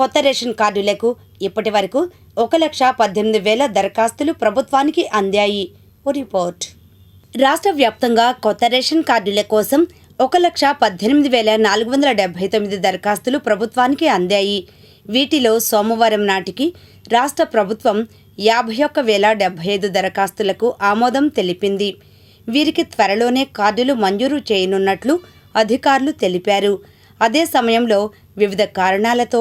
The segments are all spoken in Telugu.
కొత్త రేషన్ కార్డులకు ఇప్పటి వరకు ఒక లక్ష పద్దెనిమిది వేల దరఖాస్తులు ప్రభుత్వానికి అందాయి. రిపోర్ట్. రాష్ట్ర వ్యాప్తంగా కొత్త రేషన్ కార్డుల కోసం ఒక లక్ష పద్దెనిమిది వేల నాలుగు వందల డెబ్బై తొమ్మిది దరఖాస్తులు ప్రభుత్వానికి అందాయి. వీటిలో సోమవారం నాటికి రాష్ట్ర ప్రభుత్వం యాభై ఒక్క వేల డెబ్బై ఐదు దరఖాస్తులకు ఆమోదం తెలిపింది. వీరికి త్వరలోనే కార్డులు మంజూరు చేయనున్నట్లు అధికారులు తెలిపారు. అదే సమయంలో వివిధ కారణాలతో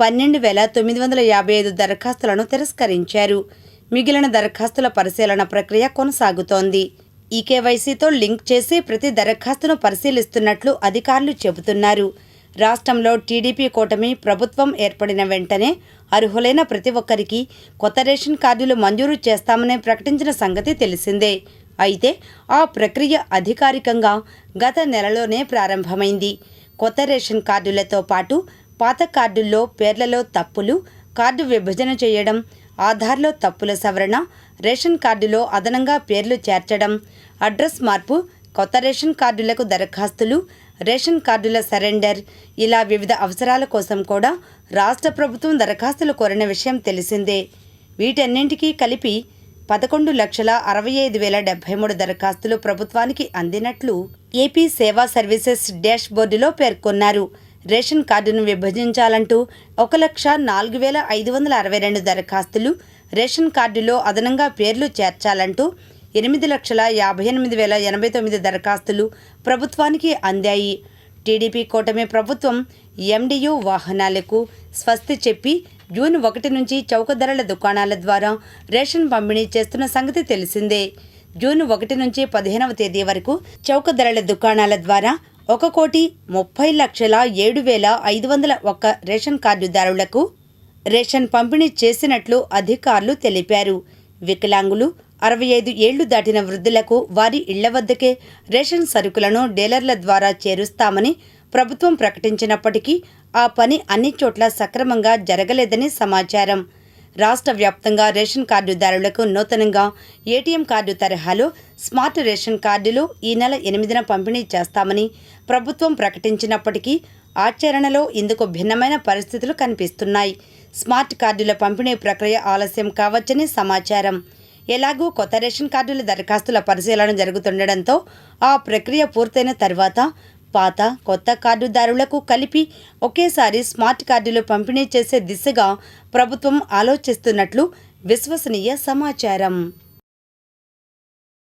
పన్నెండు వేల తొమ్మిది వందల యాభై ఐదు దరఖాస్తులను తిరస్కరించారు. మిగిలిన దరఖాస్తుల పరిశీలన ప్రక్రియ కొనసాగుతోంది. ఈ కేవైసీతో లింక్ చేసి ప్రతి దరఖాస్తును పరిశీలిస్తున్నట్లు అధికారులు చెబుతున్నారు. రాష్ట్రంలో టీడీపీ కూటమి ప్రభుత్వం ఏర్పడిన వెంటనే అర్హులైన ప్రతి ఒక్కరికి కొత్త రేషన్ కార్డులు మంజూరు చేస్తామని ప్రకటించిన సంగతి తెలిసిందే. అయితే ఆ ప్రక్రియ అధికారికంగా గత నెలలోనే ప్రారంభమైంది. కొత్త రేషన్ కార్డులతో పాటు పాత కార్డుల్లో పేర్లలో తప్పులు కార్డు విభజన చేయడం ఆధార్లో తప్పుల సవరణ రేషన్ కార్డులో అదనంగా పేర్లు చేర్చడం అడ్రస్ మార్పు కొత్త రేషన్ కార్డులకు దరఖాస్తులు రేషన్ కార్డుల సరెండర్ ఇలా వివిధ అవసరాల కోసం కూడా రాష్ట్ర ప్రభుత్వం దరఖాస్తులు కోరిన విషయం తెలిసిందే. వీటన్నింటికీ కలిపి పదకొండు లక్షల అరవై ఐదు వేల డెబ్బై మూడు దరఖాస్తులు ప్రభుత్వానికి అందినట్లు ఏపీ సేవా సర్వీసెస్ డాష్ బోర్డులో పేర్కొన్నారు. రేషన్ కార్డును విభజించాలంటూ ఒక లక్ష నాలుగు వేల ఐదు వందల అరవై రెండు దరఖాస్తులు రేషన్ కార్డులో అదనంగా పేర్లు చేర్చాలంటూ ఎనిమిది లక్షల యాభై ఎనిమిది వేల ఎనభై తొమ్మిది దరఖాస్తులు ప్రభుత్వానికి అందాయి. టీడీపీ కూటమి ప్రభుత్వం ఎండియు వాహనాలకు స్వస్తి చెప్పి జూన్ ఒకటి నుంచి చౌక ధరల దుకాణాల ద్వారా రేషన్ పంపిణీ చేస్తున్న సంగతి తెలిసిందే. జూన్ ఒకటి నుంచి పదిహేనవ తేదీ వరకు చౌక ధరల దుకాణాల ద్వారా ఒక కోటి ముప్పై లక్షల ఏడు వేల ఐదు వందల ఒక్క రేషన్ కార్డుదారులకు రేషన్ పంపిణీ చేసినట్లు అధికారులు తెలిపారు. వికలాంగులు అరవై ఐదు ఏళ్ళు దాటిన వృద్ధులకు వారి ఇళ్ళ వద్దకే రేషన్ సరుకులను డీలర్ల ద్వారా చేరుస్తామని ప్రభుత్వం ప్రకటించినప్పటికీ ఆ పని అన్ని చోట్ల సక్రమంగా జరగలేదని సమాచారం. రాష్ట్ర వ్యాప్తంగా రేషన్ కార్డుదారులకు నూతనంగా ఏటీఎం కార్డు తరహాలో స్మార్ట్ రేషన్ కార్డులు ఈ నెల ఎనిమిదిన పంపిణీ చేస్తామని ప్రభుత్వం ప్రకటించినప్పటికీ ఆచరణలో ఇందుకు భిన్నమైన పరిస్థితులు కనిపిస్తున్నాయి. స్మార్ట్ కార్డుల పంపిణీ ప్రక్రియ ఆలస్యం కావచ్చని సమాచారం. ఎలాగూ కొత్త రేషన్ కార్డుల దరఖాస్తుల పరిశీలన జరుగుతుండడంతో ఆ ప్రక్రియ పూర్తయిన తర్వాత పాత కొత్త కార్డుదారులకు కలిపి ఒకేసారి స్మార్ట్ కార్డులు పంపిణీ చేసే దిశగా ప్రభుత్వం ఆలోచిస్తున్నట్లు విశ్వసనీయ సమాచారం.